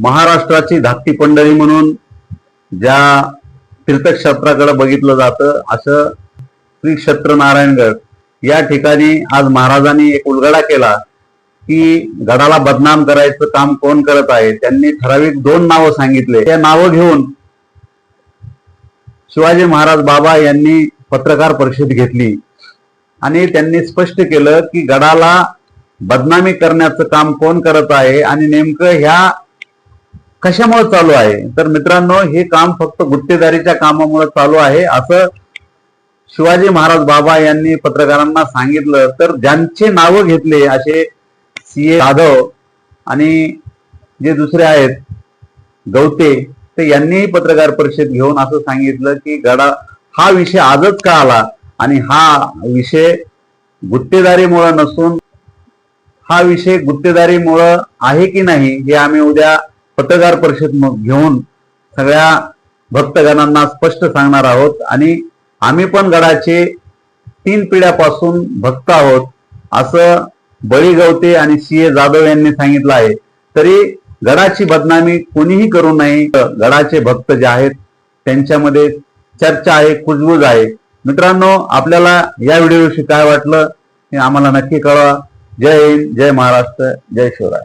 महाराष्ट्राची धाकटी पंढरी म्हणून ज्या तीर्थक्षेत्राकडे बघितलं जातं असं श्री क्षेत्र नारायणगड या ठिकाणी आज महाराजांनी एक उलगडा केला की गडाला बदनाम करायचं काम कोण करत आहे? त्यांनी ठराविक दोन नावं सांगितले. त्या नावं घेऊन शिवाजी महाराज बाबा यांनी पत्रकार परिषद घेतली. आणि त्यांनी स्पष्ट केलं की गडाला बदनामी करण्याचं काम कोण करत आहे? आणि नेमकं ह्या कशामुळे चालू आहे? तर मित्रांनो हे काम फक्त गुत्तेदारीच्या कामामुळे चालू आहे. असं शिवाजी महाराज बाबा यांनी पत्रकारांना सांगितलं. तर ज्यांचे नावं घेतले असे सी ए जाधव आणि जे दुसरे आहेत गवते तर यांनीही पत्रकार परिषद घेऊन असं सांगितलं की गडा हा विषय आजच का आला? आणि हा विषय गुत्तेदारीमुळं नसून हा विषय गुत्तेदारीमुळं आहे की नाही हे आम्ही उद्या पत्रकार परिषद घेऊन सगळ्या भक्तगणांना स्पष्ट सांगणार आहोत. आणि आम्ही पण गडाचे तीन पिढ्यापासून भक्त आहोत असं बळी गवते आणि सी ए जाधव यांनी सांगितलं आहे. तरी गडाची बदनामी कोणीही करू नये. गडाचे भक्त जे आहेत त्यांच्यामध्ये चर्चा आहे कुजबूज आहे. मित्रांनो आपल्याला या व्हिडिओविषयी काय वाटलं हे आम्हाला नक्की कळवा. जय हिंद जय महाराष्ट्र जय शिवराय.